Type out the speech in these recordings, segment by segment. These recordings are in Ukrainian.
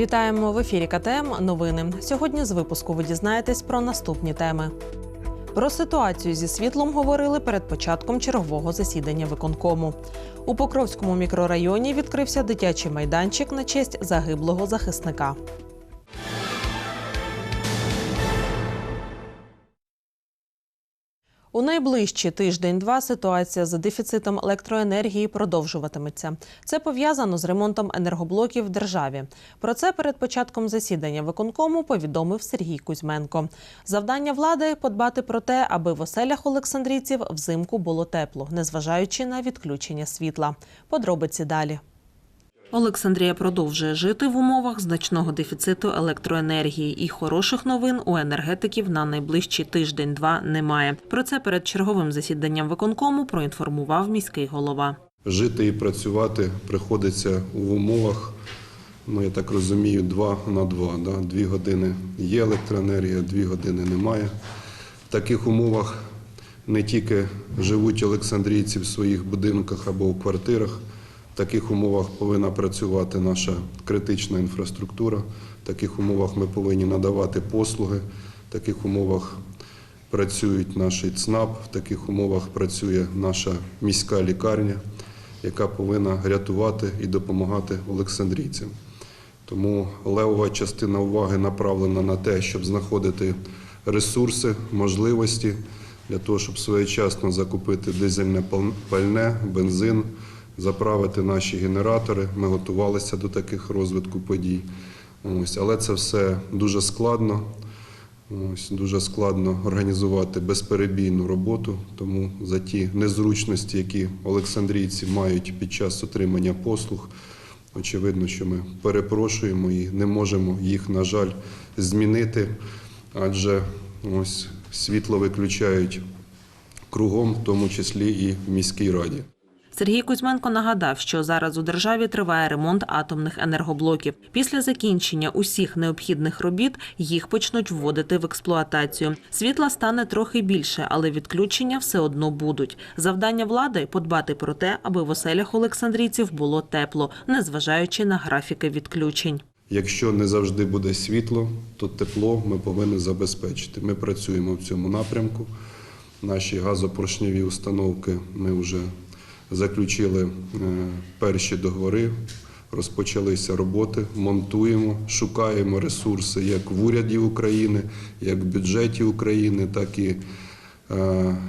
Вітаємо в ефірі КТМ. Новини. Сьогодні з випуску ви дізнаєтесь про наступні теми. Про ситуацію зі світлом говорили перед початком чергового засідання виконкому. У Покровському мікрорайоні відкрився дитячий майданчик на честь загиблого захисника. У найближчі тиждень-два ситуація з дефіцитом електроенергії продовжуватиметься. Це пов'язано з ремонтом енергоблоків в державі. Про це перед початком засідання виконкому повідомив Сергій Кузьменко. Завдання влади подбати про те, аби в оселях олександрійців взимку було тепло, незважаючи на відключення світла. Подробиці далі. Олександрія продовжує жити в умовах значного дефіциту електроенергії і хороших новин у енергетиків на найближчий тиждень-два немає. Про це перед черговим засіданням виконкому проінформував міський голова. Жити і працювати приходиться в умовах, ну я так розумію, два на два. Да? Дві години є електроенергія, дві години немає. В таких умовах не тільки живуть олександрійці в своїх будинках або в квартирах. Таких умовах повинна працювати наша критична інфраструктура. В таких умовах ми повинні надавати послуги. В таких умовах працюють наші ЦНАП, в таких умовах працює наша міська лікарня, яка повинна рятувати і допомагати олександрійцям. Тому левова частина уваги направлена на те, щоб знаходити ресурси, можливості для того, щоб своєчасно закупити дизельне пал- пальне, бензин, заправити наші генератори. Ми готувалися до таких розвитку подій. Ось, але це все дуже складно. Ось дуже складно організувати безперебійну роботу, тому за ті незручності, які олександрійці мають під час отримання послуг, очевидно, що ми перепрошуємо і не можемо їх, на жаль, змінити, адже ось світло виключають кругом, в тому числі і в міській раді. Сергій Кузьменко нагадав, що зараз у державі триває ремонт атомних енергоблоків. Після закінчення усіх необхідних робіт їх почнуть вводити в експлуатацію. Світла стане трохи більше, але відключення все одно будуть. Завдання влади подбати про те, аби в оселях олександрійців було тепло, незважаючи на графіки відключень. Якщо не завжди буде світло, то тепло ми повинні забезпечити. Ми працюємо в цьому напрямку. Наші газопоршневі установки ми вже заключили е, перші договори, розпочалися роботи, монтуємо, шукаємо ресурси як в уряді України, як в бюджеті України, так і е,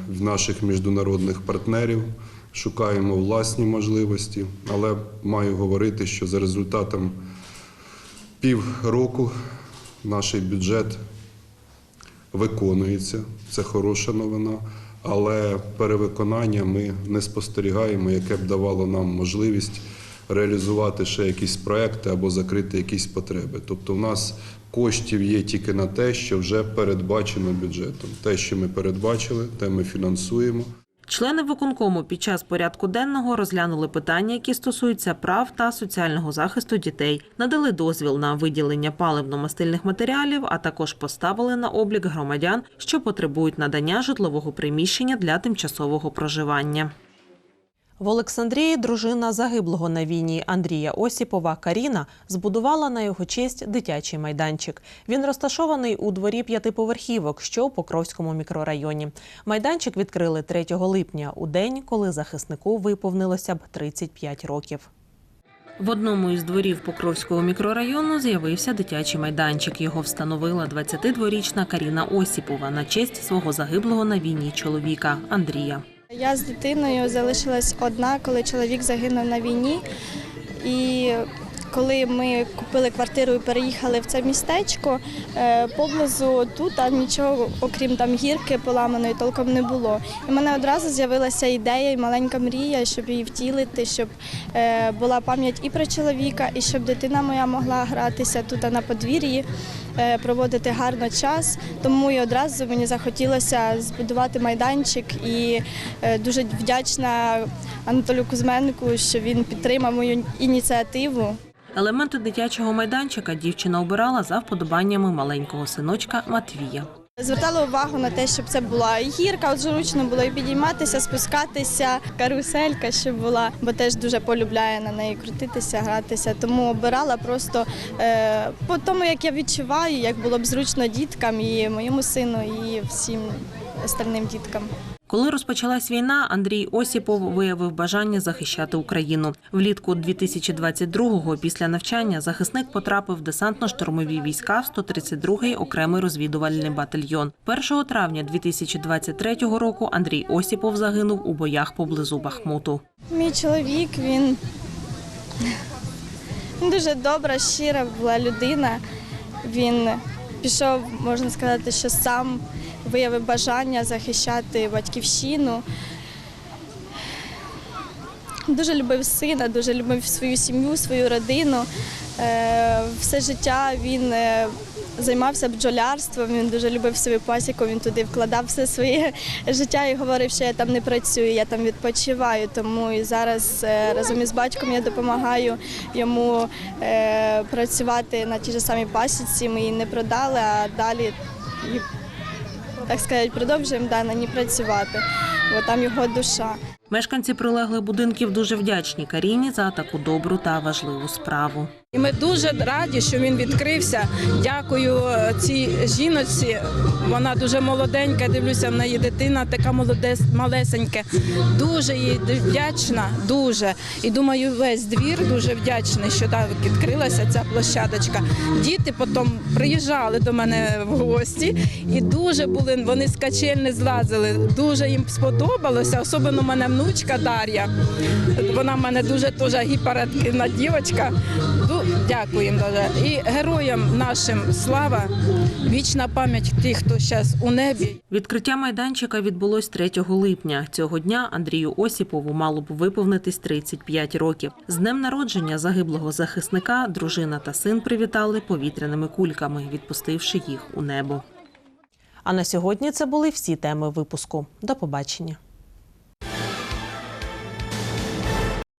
в наших міжнародних партнерів. Шукаємо власні можливості, але маю говорити, що за результатом півроку наш бюджет виконується. Це хороша новина. Але перевиконання ми не спостерігаємо, яке б давало нам можливість реалізувати ще якісь проекти або закрити якісь потреби. Тобто, в нас коштів є тільки на те, що вже передбачено бюджетом. Те, що ми передбачили, те ми фінансуємо. Члени виконкому під час порядку денного розглянули питання, які стосуються прав та соціального захисту дітей, надали дозвіл на виділення паливно-мастильних матеріалів, а також поставили на облік громадян, що потребують надання житлового приміщення для тимчасового проживання. В Олександрії дружина загиблого на війні Андрія Осіпова Каріна збудувала на його честь дитячий майданчик. Він розташований у дворі п'ятиповерхівок, що у Покровському мікрорайоні. Майданчик відкрили 3 липня, у день, коли захиснику виповнилося б 35 років. В одному із дворів Покровського мікрорайону з'явився дитячий майданчик. Його встановила 22-річна Каріна Осіпова на честь свого загиблого на війні чоловіка Андрія. Я з дитиною залишилась одна, коли чоловік загинув на війні. І коли ми купили квартиру і переїхали в це містечко, е, поблизу тут а нічого, окрім там гірки поламаної, толком не було. І в мене одразу з'явилася ідея і маленька мрія, щоб її втілити, щоб е, була пам'ять і про чоловіка, і щоб дитина моя могла гратися тут на подвір'ї, проводити гарно час. Тому і одразу мені захотілося збудувати майданчик і е, дуже вдячна Анатолію Кузьменку, що він підтримав мою ініціативу. Елементи дитячого майданчика дівчина обирала за вподобаннями маленького синочка Матвія. Звертали увагу на те, щоб це була гірка, от зручно було і підійматися, спускатися, каруселька, щоб була, бо теж дуже полюбляє на неї крутитися, гратися. Тому обирала просто е, по тому, як я відчуваю, як було б зручно діткам і моєму сину, і всім остальним діткам. Коли розпочалась війна, Андрій Осіпов виявив бажання захищати Україну. Влітку 2022-го після навчання захисник потрапив в десантно-штурмові війська в 132-й окремий розвідувальний батальйон. 1 травня 2023 року Андрій Осіпов загинув у боях поблизу Бахмуту. Мій чоловік, він, дуже добра, щира була людина. Він пішов, можна сказати, що сам виявив бажання захищати батьківщину. Дуже любив сина, дуже любив свою сім'ю, свою родину. Е, Все життя він е, займався бджолярством, він дуже любив свою пасіку, він туди вкладав все своє життя і говорив, що я там не працюю, я там відпочиваю. Тому і зараз е, разом із батьком я допомагаю йому працювати на тій ж самій пасіці. Ми її не продали, а далі, так сказати, продовжуємо да, працювати, бо там його душа. Мешканці прилеглих будинків дуже вдячні Каріні за таку добру та важливу справу. І ми дуже раді, що він відкрився. Дякую е, цій жіночці. Вона дуже молоденька. Дивлюся, в неї дитина така молодес, малесенька. Дуже їй вдячна, дуже. І думаю, весь двір дуже вдячний, що так відкрилася ця площадочка. Діти потім приїжджали до мене в гості і дуже були. Вони з качель злазили. Дуже їм сподобалося. Особливо мене внучка Дар'я. Вона в мене дуже теж гіперактивна дівчинка. Ду- Дякуємо дуже. І героям нашим слава, вічна пам'ять тих, хто зараз у небі. Відкриття майданчика відбулось 3 липня. Цього дня Андрію Осіпову мало б виповнитись 35 років. З днем народження загиблого захисника дружина та син привітали повітряними кульками, відпустивши їх у небо. А на сьогодні це були всі теми випуску. До побачення.